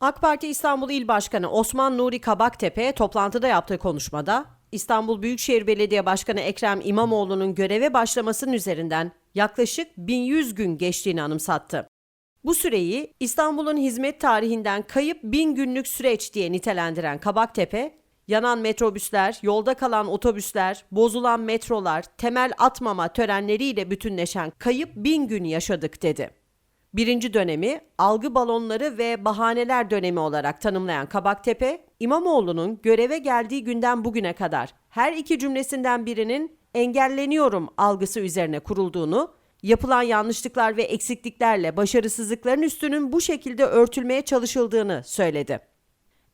AK Parti İstanbul İl Başkanı Osman Nuri Kabaktepe toplantıda yaptığı konuşmada İstanbul Büyükşehir Belediye Başkanı Ekrem İmamoğlu'nun göreve başlamasının üzerinden yaklaşık 1100 gün geçtiğini anımsattı. Bu süreyi İstanbul'un hizmet tarihinden kayıp bin günlük süreç diye nitelendiren Kabaktepe, yanan metrobüsler, yolda kalan otobüsler, bozulan metrolar, temel atmama törenleriyle bütünleşen kayıp bin gün yaşadık dedi. Birinci dönemi algı balonları ve bahaneler dönemi olarak tanımlayan Kabaktepe, İmamoğlu'nun göreve geldiği günden bugüne kadar her iki cümlesinden birinin engelleniyorum algısı üzerine kurulduğunu, yapılan yanlışlıklar ve eksikliklerle başarısızlıkların üstünün bu şekilde örtülmeye çalışıldığını söyledi.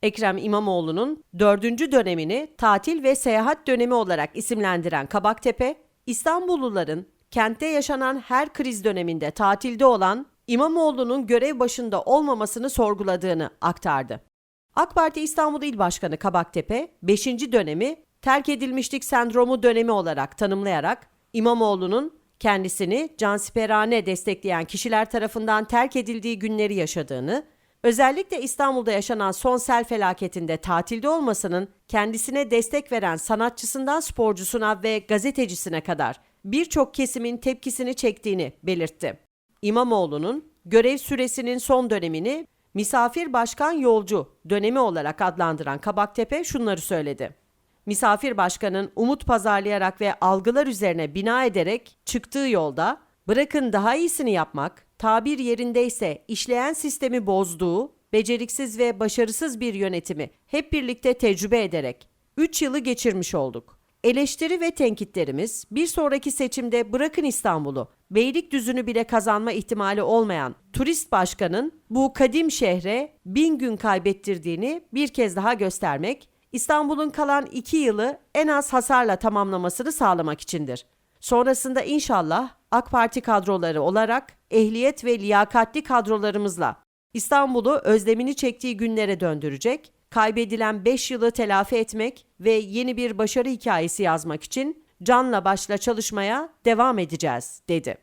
Ekrem İmamoğlu'nun dördüncü dönemini tatil ve seyahat dönemi olarak isimlendiren Kabaktepe, İstanbulluların kentte yaşanan her kriz döneminde tatilde olan İmamoğlu'nun görev başında olmamasını sorguladığını aktardı. AK Parti İstanbul İl Başkanı Kabaktepe, 5. dönemi terk edilmişlik sendromu dönemi olarak tanımlayarak İmamoğlu'nun kendisini cansiperane destekleyen kişiler tarafından terk edildiği günleri yaşadığını, özellikle İstanbul'da yaşanan son sel felaketinde tatilde olmasının kendisine destek veren sanatçısından sporcusuna ve gazetecisine kadar birçok kesimin tepkisini çektiğini belirtti. İmamoğlu'nun görev süresinin son dönemini misafir başkan yolcu dönemi olarak adlandıran Kabaktepe şunları söyledi. Misafir başkanın umut pazarlayarak ve algılar üzerine bina ederek çıktığı yolda bırakın daha iyisini yapmak, tabir yerindeyse işleyen sistemi bozduğu, beceriksiz ve başarısız bir yönetimi hep birlikte tecrübe ederek 3 yılı geçirmiş olduk. Eleştiri ve tenkitlerimiz bir sonraki seçimde bırakın İstanbul'u, Beylikdüzü'nü bile kazanma ihtimali olmayan turist başkanın bu kadim şehre bin gün kaybettirdiğini bir kez daha göstermek, İstanbul'un kalan iki yılı en az hasarla tamamlamasını sağlamak içindir. Sonrasında inşallah AK Parti kadroları olarak ehliyet ve liyakatli kadrolarımızla İstanbul'u özlemini çektiği günlere döndürecek, kaybedilen 5 yılı telafi etmek ve yeni bir başarı hikayesi yazmak için canla başla çalışmaya devam edeceğiz, dedi.